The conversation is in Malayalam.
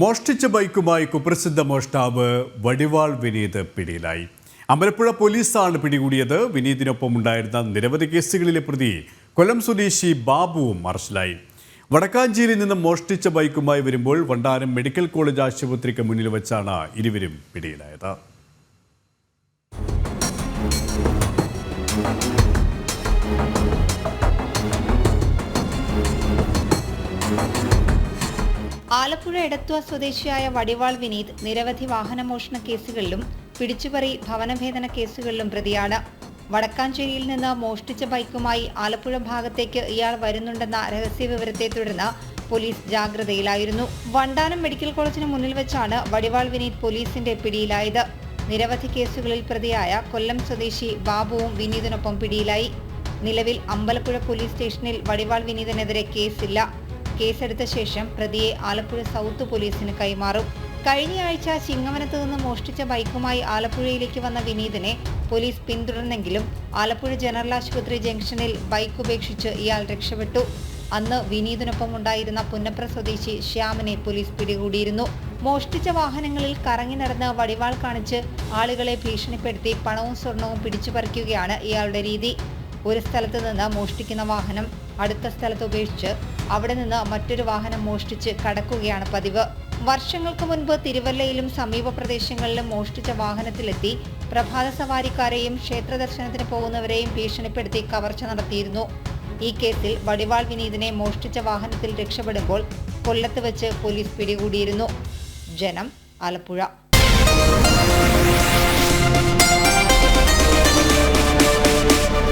മോഷ്ടിച്ച ബൈക്കുമായി കുപ്രസിദ്ധ മോഷ്ടാവ് വടിവാൾ വിനീത് പിടിയിലായി. അമ്പലപ്പുഴ പോലീസാണ് പിടികൂടിയത്. വിനീതിനൊപ്പം ഉണ്ടായിരുന്ന നിരവധി കേസുകളിലെ പ്രതി കൊല്ലം സ്വദേശി ബാബുവും അറസ്റ്റിലായി. വടക്കാഞ്ചേരിയിൽ നിന്ന് മോഷ്ടിച്ച ബൈക്കുമായി വരുമ്പോൾ വണ്ടാനം മെഡിക്കൽ കോളേജ് ആശുപത്രിക്ക് മുന്നിൽ വെച്ചാണ് ഇരുവരും പിടിയിലായത്. ആലപ്പുഴ എടത്വ സ്വദേശിയായ വടിവാൾ വിനീത് നിരവധി വാഹനമോഷണ കേസുകളിലും പിടിച്ചുപറി ഭവനഭേദന കേസുകളിലും പ്രതിയാണ്. വടക്കാഞ്ചേരിയിൽ നിന്ന് മോഷ്ടിച്ച ബൈക്കുമായി ആലപ്പുഴ ഭാഗത്തേക്ക് ഇയാൾ വരുന്നുണ്ടെന്ന രഹസ്യ വിവരത്തെ തുടർന്ന് പോലീസ് ജാഗ്രതയിലായിരുന്നു. വണ്ടാനം മെഡിക്കൽ കോളേജിന് മുന്നിൽ വെച്ചാണ് വടിവാൾ വിനീത് പോലീസിന്റെ പിടിയിലായത്. നിരവധി കേസുകളിൽ പ്രതിയായ കൊല്ലം സ്വദേശി ബാബുവും വിനീതിനൊപ്പം പിടിയിലായി. നിലവിൽ അമ്പലപ്പുഴ പോലീസ് സ്റ്റേഷനിൽ വടിവാൾ വിനീതിനെതിരെ കേസില്ല. കേസെടുത്ത ശേഷം പ്രതിയെ ആലപ്പുഴ സൗത്ത് പോലീസിന് കൈമാറും. കഴിഞ്ഞയാഴ്ച ചിങ്ങവനത്ത് നിന്ന് മോഷ്ടിച്ച ബൈക്കുമായി ആലപ്പുഴയിലേക്ക് വന്ന വിനീതിനെ പോലീസ് പിന്തുടർന്നെങ്കിലും ആലപ്പുഴ ജനറൽ ആശുപത്രി ജംഗ്ഷനിൽ ബൈക്ക് ഉപേക്ഷിച്ച് ഇയാൾ രക്ഷപ്പെട്ടു. അന്ന് വിനീതിനൊപ്പം ഉണ്ടായിരുന്ന പുന്നപ്ര സ്വദേശി ശ്യാമിനെ പോലീസ് പിടികൂടിയിരുന്നു. മോഷ്ടിച്ച വാഹനങ്ങളിൽ കറങ്ങി നടന്ന് വടിവാൾ കാണിച്ച് ആളുകളെ ഭീഷണിപ്പെടുത്തി പണവും സ്വർണവും പിടിച്ചു പറിക്കുകയാണ് ഇയാളുടെ രീതി. ഒരു സ്ഥലത്ത് നിന്ന് മോഷ്ടിക്കുന്ന വാഹനം അടുത്ത സ്ഥലത്ത് ഉപേക്ഷിച്ച് അവിടെ നിന്ന് മറ്റൊരു വാഹനം മോഷ്ടിച്ച് കടക്കുകയാണ് പതിവ്. വർഷങ്ങൾക്ക് മുൻപ് തിരുവല്ലയിലും സമീപ പ്രദേശങ്ങളിലും മോഷ്ടിച്ച വാഹനത്തിലെത്തി പ്രഭാത സവാരിക്കാരെയും ക്ഷേത്ര ദർശനത്തിന് പോകുന്നവരെയും ഭീഷണിപ്പെടുത്തി കവർച്ച നടത്തിയിരുന്നു. ഈ കേസിൽ വടിവാൾ വിനീതിനെ മോഷ്ടിച്ച വാഹനത്തിൽ രക്ഷപ്പെടുമ്പോൾ കൊല്ലത്ത് വെച്ച് പോലീസ് പിടികൂടിയിരുന്നു. ജനം ആലപ്പുഴ.